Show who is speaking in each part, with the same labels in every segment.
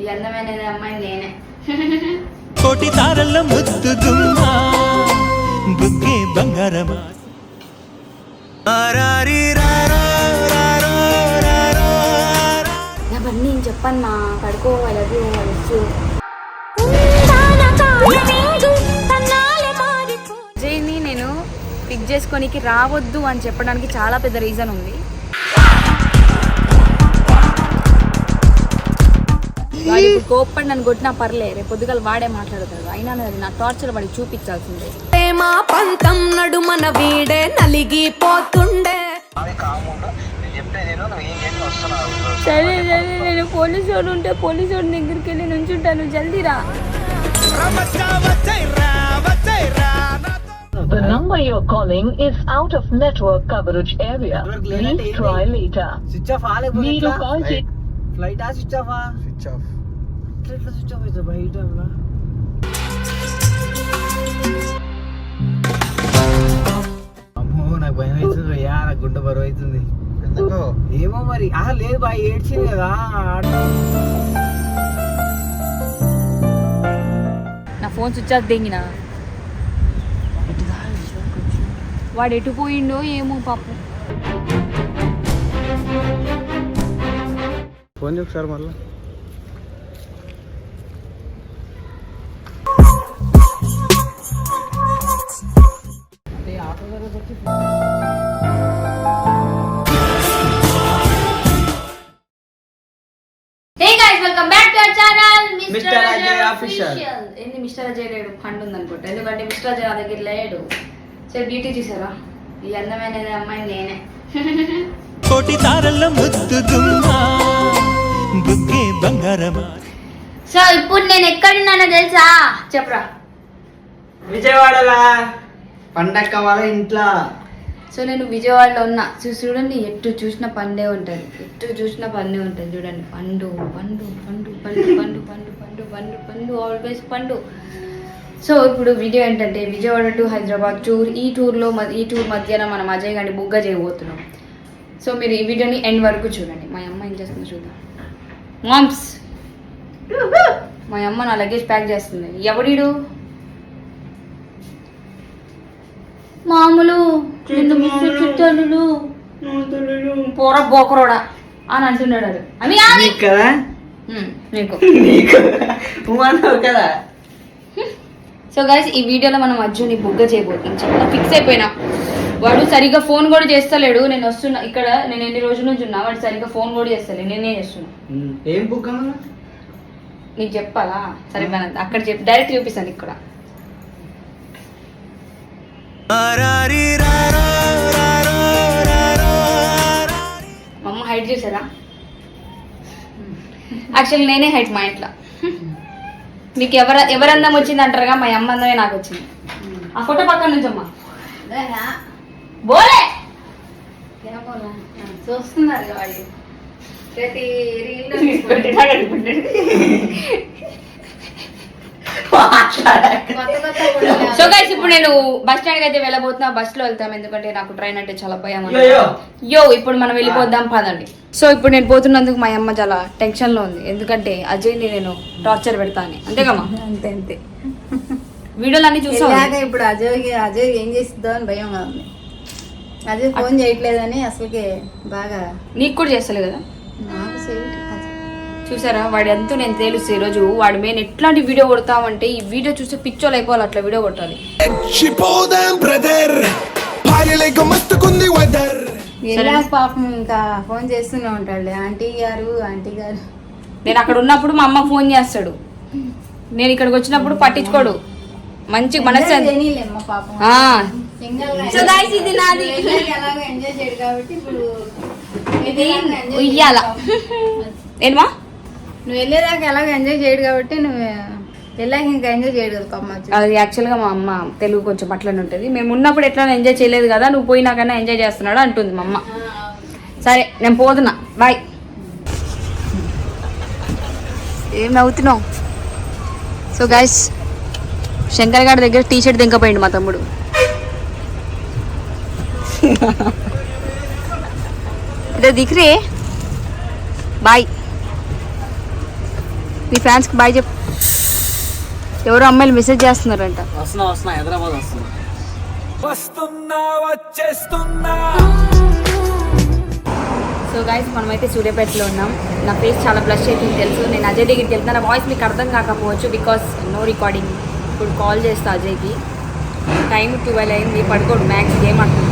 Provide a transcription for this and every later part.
Speaker 1: ఈ అందమైన అమ్మాయి నేనే.
Speaker 2: కోటి తారల్ల ముద్దు దుమ్మా బుగ్గే బంగారమా? ఆరారి రారో రారో రారో రా.
Speaker 1: అవన్నీ నేను చెప్పాను మా పడుకో ఐ లవ్ యూ జైని నేను పిక్ చేసుకోనికి రావద్దు అని చెప్పడానికి చాలా పెద్ద రీజన్ ఉంది. వాడు ఇప్పుడు కోప్పడి నన్ను కొట్టినా పర్లే రేపు పొద్దుగాల వాడే మాట్లాడతాడు అయినా అది నా టార్చర్ వాడికి చూపించాల్సిందే
Speaker 3: ప్రేమ పంతం నడుమన వీడే నలిగిపోతుండే
Speaker 1: సరే సరే నేను పోలీసు వాడు ఉంటే పోలీసు వాడి దగ్గరికి వెళ్ళి నుంచుంటాను జల్దీ రా
Speaker 2: రమచ్చా వచ్చై రా, వచ్చై రా, నాతో.
Speaker 4: The number you're calling is out of network coverage area. Please try later. మీరు? కాల్ చే
Speaker 5: ఫ్లైట్ ఆ స్విచ్ ఆఫ్ స్విచ్ ఆఫ్ ఎట్లా స్విచ్ ఆఫ్ అవుతుంది బయట అమ్మో నాకు భయం అవుతుంది అయ్యా నాకు గుండె బరువు అవుతుంది. ఏమో మరి. ఆహా లేదు బాయ్ ఏడ్చింది కదా
Speaker 1: నా ఫోన్ స్విచ్ ఆఫ్ దింగిన వాడు ఎటు పోయిండో ఏమో పాపం.
Speaker 5: ఫోన్ ఒకసారి మళ్ళీ.
Speaker 1: Hey guys welcome back to our channel
Speaker 5: Mr. Ajay Official.
Speaker 1: ఏంది మిస్టర్ అజయ్ లేడు పండు ఉంది అనుకుంటా ఎందుకంటే మిస్టర్ అజయ్ నా దగ్గర లేడు. సరే బ్యూటీ చూసారా ఈ అందమైన అమ్మాయి నేనే.
Speaker 2: కోటి తారల్ల ముద్దు దుమ్మా. బుగ్గే బంగారమా?
Speaker 1: సో ఇప్పుడు నేను ఎక్కడున్నానో తెలుసా? చెప్పరా.
Speaker 5: విజయవాడలా? పండక్క వాళ్ళ ఇంట్లో?
Speaker 1: సో నేను విజయవాడలో ఉన్నా. చూ- చూడండి ఎటు చూసిన పండే ఉంటుంది. ఎటు చూసిన పండే ఉంటుంది. చూడండి పండు పండు పండు పండు పండు పండు పండు పండు పండు ఆల్వేస్ పండు. సో ఇప్పుడు వీడియో ఏంటంటే విజయవాడ టు హైదరాబాద్ టూర్. ఈ టూర్లో మ- ఈ టూర్ మధ్యాహ్నం మనం అజయ్ గారిని బుగ్గ చేయబోతున్నాం. సో మీరు ఈ వీడియోని ఎండ్ వరకు చూడండి. మా అమ్మ ఏం చేస్తుందో చూద్దాం. మామ్స్. మా అమ్మ నా లగేజ్ ప్యాక్ చేస్తుంది. ఎవడీడు? మామూలు. నిన్ను మిస్ పోర బోకరోడా అని అంటున్నాడు వాడు. అవి కాదు.
Speaker 5: నీకు. కదా?
Speaker 1: సో గైస్ ఈ వీడియోలో మనం అర్జున్ని బుగ్గ చేయబోతున్నాం. చాలా ఫిక్స్ అయిపోయినా. వాడు సరిగ్గా ఫోన్ కూడా చేస్తలేడు. నేను వస్తున్నా ఇక్కడ నేను ఎన్ని రోజుల నుంచి ఉన్నా వాడు సరిగ్గా ఫోన్ కూడా చేస్తలేడు నేనే చేస్తున్నా.
Speaker 5: ఏం బుక్ అన్నా
Speaker 1: నీకు చెప్పాలా? సరే మన అక్కడ చెప్పి. డైరెక్ట్ చూపిస్తాను ఇక్కడ. అమ్మ హైట్ చేశారా? యాక్చువల్లీ నేనే హైట్ మా ఇంట్లో. మీకు ఎవర ఎవరు అందం వచ్చింది అంటారుగా మా అమ్మ అందమే నాకు వచ్చింది. ఆ ఫోటో పక్కన నుంచి అమ్మా బోలే! చూస్తున్నారు వాళ్ళు. ప్రతి సో గైస్ ఇప్పుడు నేను బస్ స్టాండ్ అయితే వెళ్ళబోతున్నా బస్లో వెళ్తాం ఎందుకంటే నాకు ట్రైన్ అంటే చాలా భయం. యో ఇప్పుడు మనం వెళ్ళిపోద్దాం పదండి. సో ఇప్పుడు నేను పోతున్నందుకు మా అమ్మ చాలా టెన్షన్లో ఉంది. ఎందుకంటే అజయ్ని నేను టార్చర్ పెడతా అని. అంతేకమ్మా
Speaker 6: అంతే అంతే.
Speaker 1: వీడియోలు అన్ని చూసాం
Speaker 6: ఇలాగ ఇప్పుడు అజయ్ అజయ్ ఏం చేస్తుందో అని భయం గా ఉంది. అజయ్ ఫోన్ చేయట్లేదని అసలుకి బాగా
Speaker 1: నీకు కూడా చేస్తలే కదా?
Speaker 6: నాకు చేయట్లేదు.
Speaker 1: చూసారా? వాడు ఎంతో నేను తెలుసు ఈరోజు వాడు మేము ఎట్లాంటి వీడియో కొడతామంటే ఈ వీడియో చూస్తే పిచ్చోలు అయిపోవాలి అట్లా వీడియో కొట్టాలి.
Speaker 6: పాపం ఇంకా ఫోన్ చేస్తూనే ఉంటాడులే. ఆంటీ గారు ఆంటీ గారు.
Speaker 1: నేను అక్కడ ఉన్నప్పుడు మా అమ్మ ఫోన్ చేస్తాడు. నేను ఇక్కడికి వచ్చినప్పుడు పట్టించుకోడు. మంచి మనసు సో ఇది నాది. ఇది ఉయ్యాల. ఏమా
Speaker 6: నువ్వు వెళ్ళేదాకా ఎలాగో ఎంజాయ్ చేయడు కాబట్టి నువ్వు వెళ్ళాక ఇంకా ఎంజాయ్ పాపం అజయ్.
Speaker 1: అది యాక్చువల్గా మా అమ్మ తెలుగు కొంచెం అట్లనే ఉంటుంది. మేము ఉన్నప్పుడు ఎట్లా ఎంజాయ్ చేయలేదు కదా నువ్వు పోయినాకన్నా ఎంజాయ్ చేస్తున్నాడు అంటుంది మా అమ్మ. సరే నేను పోతున్నా. బాయ్ ఏం నవ్వుతున్నావు? సో గైస్ శంకర్ గారి దగ్గర టీ షర్ట్ దింకపోయింది మా తమ్ముడు. ఇదే దిఖరే బాయ్. నీ ఫ్యాన్స్కి బాయ్ చెప్పు. ఎవరో అమ్మాయిలు మెసేజ్ చేస్తున్నారంట.
Speaker 5: వస్తున్నా వస్తున్నా హైదరాబాద్ వస్తున్నా.
Speaker 2: వస్తున్నా వచ్చేస్తున్నా.
Speaker 1: సో గైస్ మనమైతే సూర్యాపేటలో ఉన్నాం. నా ఫేస్ చాలా బ్లష్ అవుతుంది తెలుసు. నేను అజయ్ దగ్గరికి వెళ్తాను నా వాయిస్ మీకు అర్థం కాకపోవచ్చు బికాస్ నో రికార్డింగ్ ఇప్పుడు కాల్ చేస్తా అజయ్కి. టైం ట్వెల్వ్ అయింది. పడుకోడు మ్యాక్స్ గేమ్ ఆడుకుంటాడు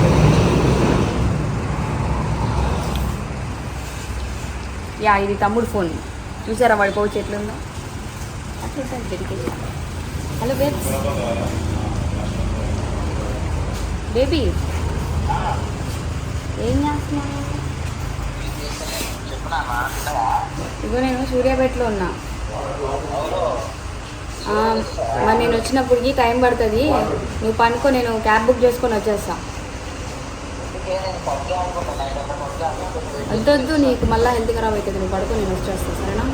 Speaker 1: యా ఇది తమ్ముడు ఫోన్. చూసారా వాడి పౌచ్ ఎట్లుందో? అట్లుంటుంది డెడికేషన్ హలో బేబ్స్ బేబీ ఏం చేస్తున్నావు? ఇగో నేను సూర్యాపేటలో ఉన్నా. మరి నేను వచ్చినప్పటికి టైం పడుతుంది. నువ్వు పనుకో నేను క్యాబ్ బుక్ చేసుకొని వచ్చేస్తాను వద్దొద్దు నీకు మళ్ళీ హెల్త్ ఖరాబ్ అవుతుంది నువ్వు పడుకో నేను వచ్చేస్తా సరేనా?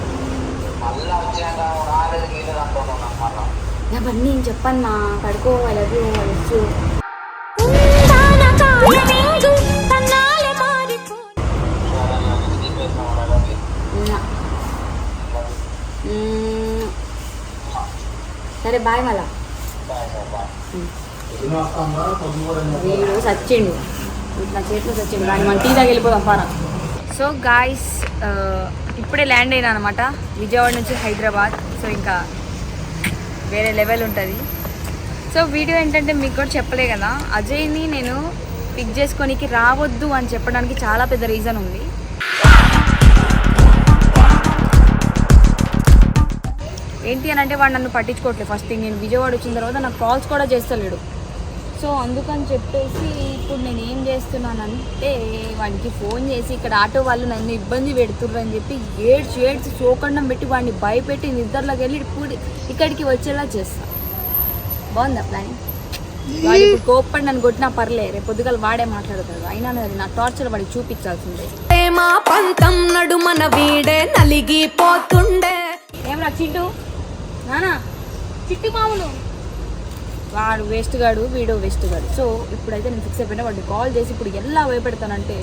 Speaker 1: నా పని నేను చెప్పాను మా పడుకో ఐ లవ్ యూ వచ్చు సరే బాయ్ మళ్ళా. సచ్చిండు. ఇట్లా చేతిలో సచ్చిండు కానీ మన టీ దాకా వెళ్ళిపోదాం పారా. సో గాయస్ uh, ఇప్పుడే ల్యాండ్ అయినా అనమాట విజయవాడ నుంచి హైదరాబాద్. సో ఇంకా వేరే లెవెల్ ఉంటుంది. సో వీడియో ఏంటంటే మీకు కూడా చెప్పలే కదా. అజయ్ని నేను పిక్ చేసుకోనికి రావద్దు అని చెప్పడానికి చాలా పెద్ద రీజన్ ఉంది. ఏంటి అని అంటే వాడు నన్ను పట్టించుకోవట్లేదు. ఫస్ట్ థింగ్ నేను విజయవాడ వచ్చిన తర్వాత నాకు కాల్స్ కూడా చేస్తలేడు. సో అందుకని చెప్పేసి ఇప్పుడు నేను ఏం చేస్తున్నానంటే వాడికి ఫోన్ చేసి ఇక్కడ ఆటో వాళ్ళు నన్ను ఇబ్బంది పెడుతుర్రు అని చెప్పి ఏడ్చి ఏడ్చి చోకండం పెట్టి వాడిని భయపెట్టి నిద్రలోకి వెళ్ళి ఇప్పుడు ఇక్కడికి వచ్చేలా చేస్తా. బాగుందా ప్లాన్? వాడు ఇప్పుడు కోప్పడి నన్ను కొట్టినా పర్లే రేపు పొద్దుగాల వాడే మాట్లాడతాడు. అయినా నా టార్చర్ వాడికి చూపించాల్సిందే.
Speaker 3: పంతం నడుమన వీడే నలిగిపోతుండే.
Speaker 1: ఏమరా చింటూ? నానా? చిట్టి మామూలు? వాడు వేస్ట్ గాడు వీడు వేస్ట్ గాడు. సో ఇప్పుడైతే నేను ఫిక్స్ అయిపోయినా వాడిని కాల్ చేసి ఇప్పుడు ఎలా భయపెడతానంటే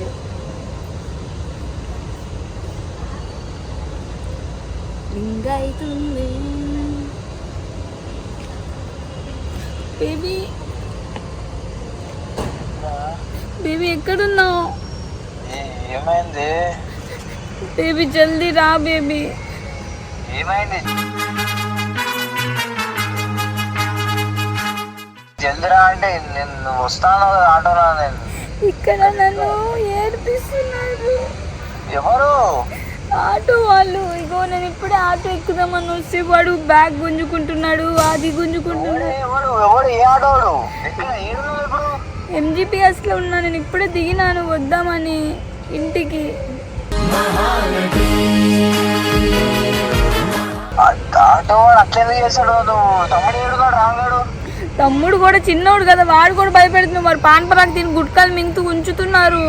Speaker 1: అవుతుంది బేబీ బేబీ ఎక్కడున్నావు?
Speaker 5: ఏమైంది?
Speaker 1: బేబీ జల్దీ రా బేబీ
Speaker 5: ఏమైంది? జల్దిరా అంటే నేను వస్తాను ఆటోలో నేను
Speaker 1: ఇక్కడ నన్ను ఏడిపిస్తున్నారు.
Speaker 5: ఎవరు?
Speaker 1: ఆటో వాళ్ళు. ఇగో నేను ఇప్పుడే ఆటో ఎక్కుదామని వస్తే వాడు బ్యాగ్ గుంజుకుంటున్నాడు అది గుంజుకుంటున్నాడు.
Speaker 5: ఎవరు? ఎవరు? ఏ ఇప్పుడు?
Speaker 1: ఎంజీపీఎస్లో ఉన్నా నేను ఇప్పుడే దిగినాను వద్దామని ఇంటికి.
Speaker 5: ఆటో వాడు అట్లెందుకు చేశాడు నువ్వు తమ్ముడు ఏడున్నాడు రాగాడు.
Speaker 1: తమ్ముడు కూడా చిన్నోడు కదా వాడు కూడా భయపెడుతున్నాడు. మరి పాన్ పరాకు తిని గుట్కాలు మింగుతూ ఉంచుతున్నారు.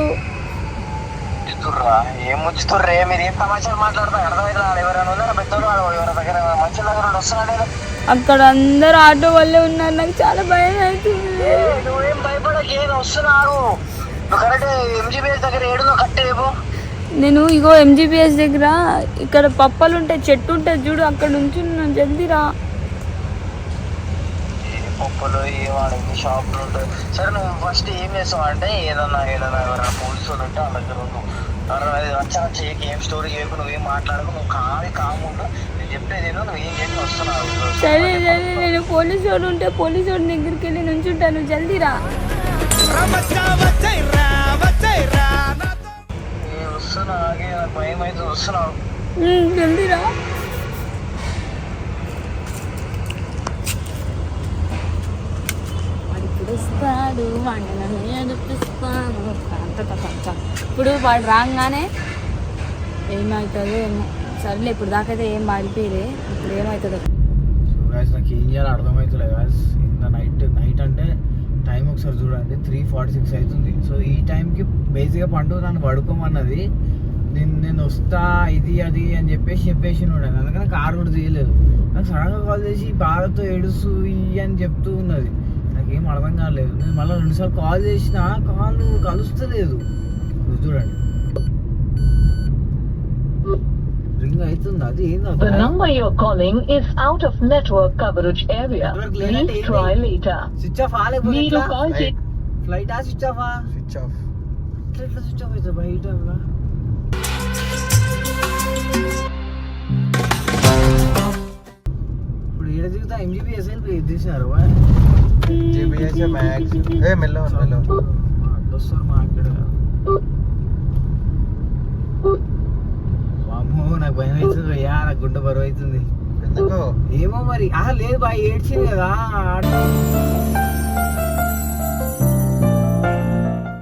Speaker 5: ఉంచుతుర్రా ఏం ఉంచుతుర్రే? మీరు ఏం తమాషాలు మాట్లాడతారు అర్థమైతే ఎవరైనా ఉన్నారా? పెద్దోళ్ళు వాడు ఎవరి దగ్గర? మంచి దగ్గర వస్తున్నాడు
Speaker 1: అక్కడ అందరు ఆటో వల్లే ఉన్నారు. నాకు చాలా భయం అవుతుంది.
Speaker 5: నువ్వేం భయపడక. ఎంజీబీఎస్ దగ్గర ఏడునో కట్టేపు
Speaker 1: నేను ఇగో ఎంజీపీఎస్ దగ్గర ఇక్కడ పప్పలు ఉంటాయి చెట్టు ఉంటుంది చూడు అక్కడ నుంచి జల్దీ రా
Speaker 5: ఏ వాడికి షాపులు ఉంటాయి. సరే నువ్వు ఫస్ట్ ఏం చేస్తావు అంటే ఏదన్నా ఏదన్నా ఎవరైనా పోలీసు ఉంటే వాళ్ళ దగ్గర ఉండు. అది వచ్చా చేయకు ఏం స్టోరీ చేయకు నువ్వేం మాట్లాడకు నువ్వు కావి కాముండు నేను చెప్పేది ఏదో నువ్వు ఏం చేసి వస్తున్నావు
Speaker 1: సరే సరే నేను పోలీసు వాడు ఉంటే పోలీసు వాడి దగ్గరికి వెళ్ళి నుంచుంటాను జల్దీ రా.
Speaker 5: వస్తున్నా భయం అయితే వస్తున్నావు.
Speaker 1: జల్దీ రా వాడు ఇప్పుడు వస్తాడు వాడిని నన్ను ఏడిపిస్తాను అంత ఇప్పుడు వాడు రాగానే ఏమవుతుందో ఏమో. సరేలే ఇప్పుడు దాకైతే ఏం మారిపోయిరే. ఇప్పుడు ఏమవుతుందో.
Speaker 5: సో గాయస్ నాకు ఏం చేయాలో అర్థమవుతులే గాయస్ ఇంత నైట్ నైట్ అంటే టైం ఒకసారి చూడండి త్రీ ఫార్టీ సిక్స్ అవుతుంది. సో ఈ టైంకి బేసిక్గా పండుగ నన్ను పడుకోమన్నది నేను నేను వస్తా ఇది అది అని చెప్పేసి చెప్పేసి ఉన్నాను అందుకని కారు కూడా తీయలేదు. నాకు సడన్గా కాల్ చేసి బాధతో ఏడుస్తూ ఇవి అని చెప్తూ ఉన్నది. నాకేం అర్థం కాలేదు. నేను మళ్ళీ రెండుసార్లు కాల్ చేసిన కాల్ కలుస్తలేదు. చూడండి. రింగ్ అవుతుంది? అది ఏంది
Speaker 4: The number you're calling is out of network coverage area.
Speaker 5: Network లేదంటే
Speaker 4: Please
Speaker 5: ఏంది?
Speaker 4: try later.
Speaker 5: స్విచ్ ఆఫ్ ఆలేకపోతే
Speaker 4: మీరు కాల్ చే
Speaker 5: ఫ్లైట్ ఆ స్విచ్ ఆఫ్
Speaker 7: స్విచ్ ఆఫ్
Speaker 5: ఎట్లా స్విచ్ ఆఫ్ అవుతుంది బయట ఏడ దిగుతా ఎంజీబీ ఎస్ఎల్ తీసినారు
Speaker 7: జీబీఎస్ మ్యాక్స్ ఏ మెల్ల మెల్ల
Speaker 5: వస్తారు మా ఇక్కడ వామ్మో నాకు భయం అవుతుంది అయ్యా నాకు గుండె బరువు అవుతుంది.
Speaker 7: ఎందుకో?
Speaker 5: ఏమో మరి. ఆహా లేదు బాయ్ ఏడ్చింది కదా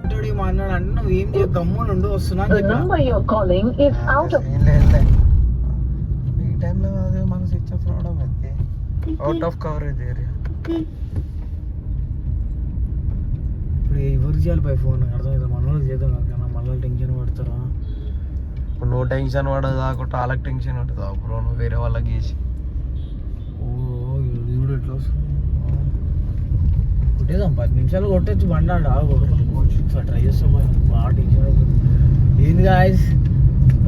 Speaker 5: ఆటోడి మా అన్నాడు అంటే నువ్వు ఏం చేయ గమ్మున ఉండు వస్తున్నా అని
Speaker 4: The
Speaker 5: చెప్పిన.
Speaker 4: number you're calling is out of
Speaker 7: ఏం లేదులే. ఈ టైంలో అదే మన స్విచ్ ఆఫ్ రావడం అయితే అవుట్ ఆఫ్ కవరేజ్ ఏరియా
Speaker 5: ఇప్పుడు ఎవరు చేయాలి పై ఫోన్? అర్థమైంది? మన వాళ్ళు చేద్దాం కదా మళ్ళీ టెన్షన్ పడతారా?
Speaker 7: ఇప్పుడు నువ్వు టెన్షన్ పడదు కాకుండా వాళ్ళకి టెన్షన్ ఉంటుంది బ్రో నువ్వు వేరే వాళ్ళకి చేసి.
Speaker 5: ఓ ఇది కూడా ఎట్లా వస్తుంది? కొట్టేద్దాం పది నిమిషాలు కొట్టచ్చు బండాడు ఒకసారి ట్రై చేస్తా బాగా టెన్షన్ ఏంది గాయస్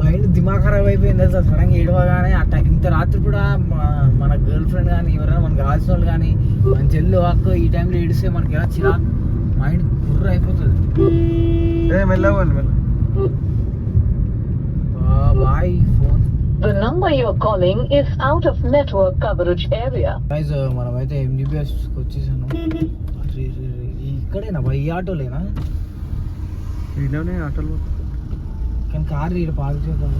Speaker 5: మైండ్ దిమాగ్ ఖరాబ్ అయిపోయింది అసలు సడన్గా ఏడవగానే అట్ట ఇంత రాత్రి కూడా మన గర్ల్ ఫ్రెండ్ కానీ ఎవరైనా మనకు కావాల్సిన వాళ్ళు కానీ మన చెల్లు అక్క ఈ టైంలో ఏడిస్తే మనకి ఎలా చిరాకు? మైండ్ గుర్ర అయిపోతుంది.
Speaker 7: ఏ మెల్లవాలి మెల్ల
Speaker 5: boy phone.
Speaker 4: The number you're calling is out of network coverage area.
Speaker 5: Guys మనమైతే ఎంజీబీఎస్కి వచ్చేసాను. ఇక్కడేనా? ఈ ఆటోలేనా?
Speaker 7: వీడియోనే ఆటోలో.
Speaker 5: కానీ కార్ ఇక్కడ పార్క్ చేద్దాం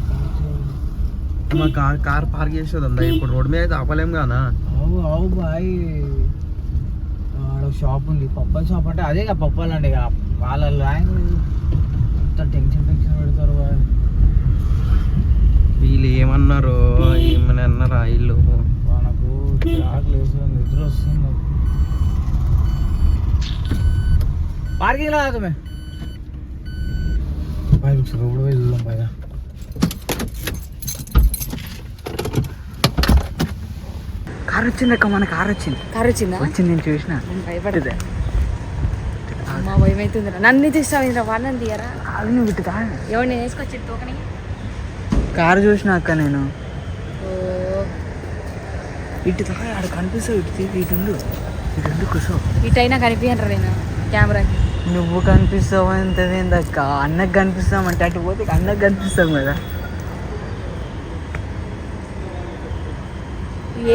Speaker 7: మా కార్ కార్ పార్క్ చేసేది అందా ఇప్పుడు రోడ్ మీద అయితే ఆపలేం కానా?
Speaker 5: అవు అవు బాయ్. ఆడ షాప్ ఉంది. పప్పల షాప్ అంటే అదే కదా పప్పలు అంటే వాళ్ళ లాంగ్వేజ్ అంత టెన్షన్ టెన్షన్ పెడతారు బాయ్.
Speaker 7: వీళ్ళు ఏమన్నారు ఏమని అన్నారా వీళ్ళు?
Speaker 5: మనకు చిరాకు లేదు నిద్ర వస్తుంది. పార్కింగ్లో ఆగమే. బాయ్ ఒకసారి రోడ్ పోయి చూద్దాం బాయ్ కార్ వచ్చింది అక్క మన కార్ వచ్చింది.
Speaker 1: కారు వచ్చిందా?
Speaker 5: వచ్చింది నేను చూసిన.
Speaker 1: నేను భయపడతా. అమ్మా భయం అవుతుందిరా నన్ను తీస్తావు? వాళ్ళని తీయరా?
Speaker 5: అది నువ్వు ఇటు తా
Speaker 1: ఎవరు నేను వేసుకొచ్చి తోకని?
Speaker 5: కారు చూసిన అక్క నేను.
Speaker 1: ఓ.
Speaker 5: ఇటు తా ఆడ కనిపిస్తావు ఇటు ఇటు ఉండు. ఇటు ఉండు కూర్చో.
Speaker 1: ఇటైనా కనిపించరా నేను కెమెరాకి.
Speaker 5: నువ్వు కనిపిస్తావు అంతదేందక్క అన్నకు కనిపిస్తామంటే అటు పోతే అన్నకు కనిపిస్తాం కదా.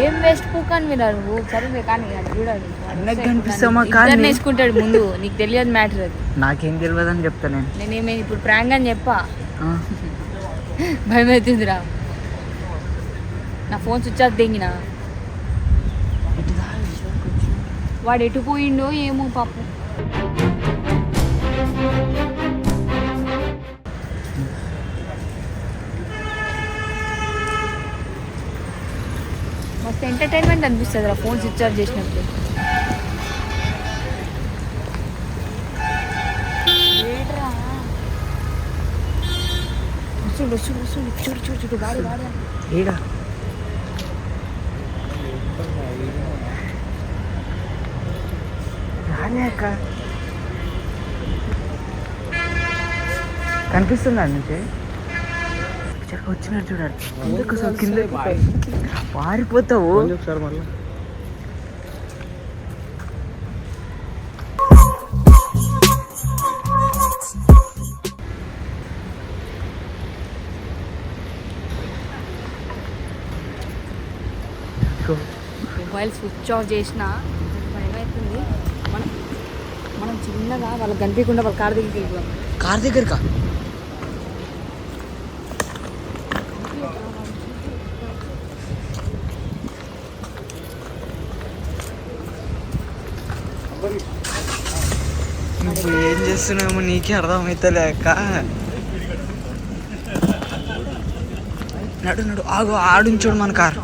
Speaker 1: ఏం వేస్ట్ పూకాని మీరు నువ్వు? సరే కానీ చూడాలి
Speaker 5: అన్నకు కనిపిస్తామా కానీ?
Speaker 1: వేసుకుంటాడు ముందు. నీకు తెలియదు మ్యాటర్ అది.
Speaker 5: నాకేం తెలియదని చెప్తా నేను.
Speaker 1: నేనేమైనా ఇప్పుడు ప్రాంక్ అని చెప్పా? భయం అవుతుందిరా నా ఫోన్ స్విచ్ ఆఫ్ దింగిన? వాడు ఎటు పోయిండో ఏమో పాపం. మస్తు ఎంటర్టైన్మెంట్ అనిపిస్తుంది రా ఫోన్ స్విచ్ ఆఫ్ చేసినప్పుడు. చూడు వస్తుండు వస్తుండు చూడు చూడు చూడు వాడి వాడి.
Speaker 5: ఏడా? అక్క. కనిపిస్తుందా నుంచి వచ్చినట్టు చూడాలి ఎందుకు అసలు కింద పారిపోతావు.
Speaker 1: మొబైల్ స్విచ్ ఆఫ్ చేసిన భయం అవుతుంది మనం మనం చిన్నగా వాళ్ళకి కనిపించకుండా వాళ్ళ కార్ దగ్గరికి వెళ్ళిపోదాం.
Speaker 5: కార్ దగ్గరకా నువ్వు ఏం చేస్తున్నామో నీకే అర్థమవుతలే అక్క నడు నడు ఆగు ఆడుంచోడు మన కార్.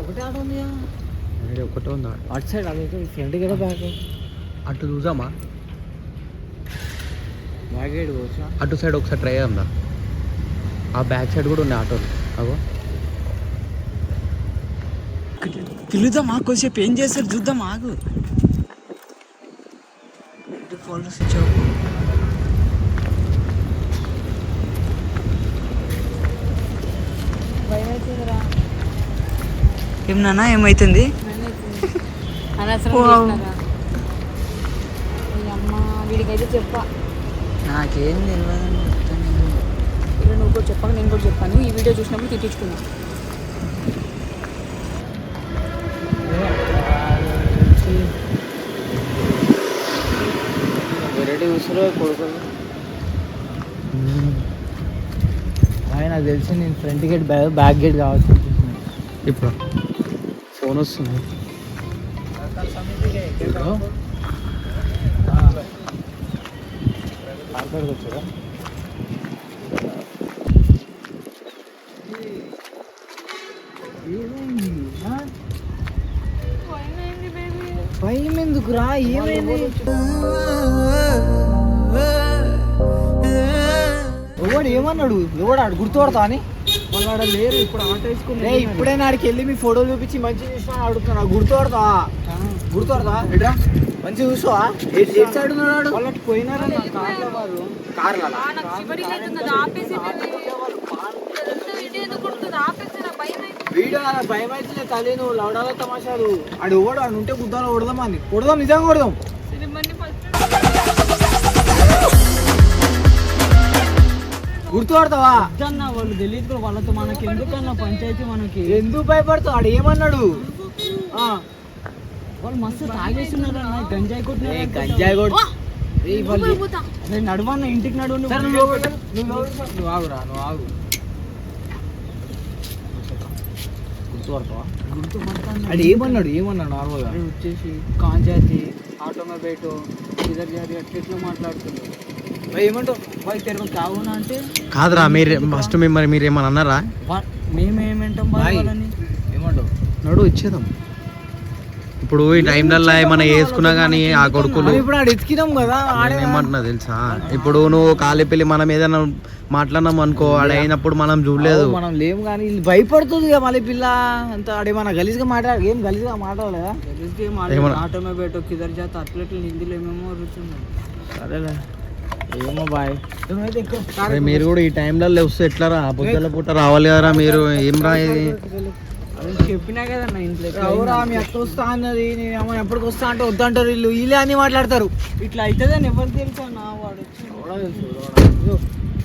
Speaker 5: ఒకటే ఆట ఉంది
Speaker 7: ఒకటే ఉందా?
Speaker 5: అటు సైడ్ అది ఫ్రంట్ కదా బ్యాక్
Speaker 7: అటు చూసామా? అటు సైడ్ ఒకసారి ట్రై చేద్దా ఆ బ్యాక్ సైడ్ కూడా ఉన్నాయి ఆటోలు.
Speaker 5: అగో.
Speaker 8: పిలుద్దాం ఆ కొద్దిసేపు ఏం చేస్తారు? చూద్దాం ఆగు. Phone switch off. ఏం నాన్న? ఏమైతుంది?
Speaker 1: అనవసరం వీడికైతే చెప్పా.
Speaker 8: నాకేం తెలియదు
Speaker 1: ఇలా నువ్వు కూడా చెప్పాక నేను కూడా చెప్పాను. ఈ వీడియో చూసినప్పుడు తిట్టించుకున్నా
Speaker 5: వెరైటీ కొడుకు ఆయన నాకు తెలిసి నేను front gate back back gate కావచ్చు ఇప్పుడు? ఫోన్ వస్తుంది. పార్కాడికి వచ్చారా? భయం ఎందుకురా ఏమైంది ఎవడు ఏమన్నాడు? ఎవడు ఆడు గుర్తుపడతా అని?
Speaker 8: వాళ్ళు లేరు ఇప్పుడు ఆటో వేసుకుని
Speaker 5: రే ఇప్పుడే నాడికి వెళ్ళి మీ ఫోటోలు చూపించి మంచిగా చూసిన అడుగుతున్నా గుర్తుపడతా గుర్తుపడతా ఎడ్రా మంచిగా చూసావా ఎటు సైడ్ ఉన్నాడు
Speaker 8: వాళ్ళకి పోయినారా నా కార్లో వాళ్ళు?
Speaker 5: కార్ల వీడియో. అలా భయం అయితే తల్లి నువ్వు లవడాల తమాషాలు. ఆడు ఓడు ఆడు ఉంటే గుద్దాలో కొడదాం అని కొడదాం నిజంగా కొడదాం. గుర్తుపడతావా?
Speaker 8: అన్న వాళ్ళు తెలియదు వాళ్ళతో మనకి ఎందుకన్నా పంచాయతీ మనకి?
Speaker 5: ఎందుకు భయపడతావు? ఆడు ఏమన్నాడు? ఆ,
Speaker 8: వాళ్ళు మస్తు తాగేస్తున్నారు అన్న గంజాయి
Speaker 5: గంజాయి
Speaker 8: నడవన్న ఇంటికి నడువు
Speaker 5: నువ్వు ఆగురా ఆగు. గుర్తుపడతావా? అది ఏమన్నాడు? ఏమన్నాడు? నార్మల్గా?
Speaker 8: వచ్చేసి కాంజాతి ఆటోమొబైటో ఇద్దరు జాతి అట్లా ఇట్లా మాట్లాడుతున్నారు
Speaker 5: ఏమంటావు?
Speaker 8: బాయ్ తెరవ కావునా అంటే?
Speaker 7: కాదురా మీరు ఫస్ట్ మిమ్మల్ని మీరు ఏమన్నా అన్నారా
Speaker 8: మేమేమంటాం
Speaker 7: నడు ఇచ్చేద్దాం ఇప్పుడు ఈ టైంలల్లో ఏమైనా వేసుకున్నా కానీ ఆ కొడుకులు
Speaker 5: కదా
Speaker 7: ఏమంటున్నా తెలుసా? ఇప్పుడు నువ్వు కాలిపిల్లి మనం ఏదైనా మాట్లాడినాం అనుకో ఆడ అయినప్పుడు మనం చూడలేదు.
Speaker 5: మనం లేము కానీ భయపడుతుంది ఇక మళ్ళీ పిల్ల. అంత ఆడేమన్నా గలీజ్గా మాట్లాడ ఏం గలీజ్గా మాట్లాడలేదా?
Speaker 8: ఆటోమొబైటో కిదర్ జాతి అట్లట్లు హిందీలో ఏమేమో రుచున్నాయి
Speaker 5: సరేలే. ఏమో బాయ్.
Speaker 7: మీరు కూడా ఈ టైంలలో వస్తే ఎట్లా రా? పొద్దుల పూట రావాలి కదరా మీరు. ఏం రా ఇది?
Speaker 8: చెప్పినా కదా నా ఇంట్లో
Speaker 5: ఎవరా మీ అక్క వస్తా అన్నది నేను ఎప్పటికి వస్తా అంటే వద్దంటారు వీళ్ళు. వీళ్ళే అని మాట్లాడతారు.
Speaker 8: ఇట్లా అవుతుందని ఎవరు తెలుసా నా వాడు
Speaker 5: తెలుసు,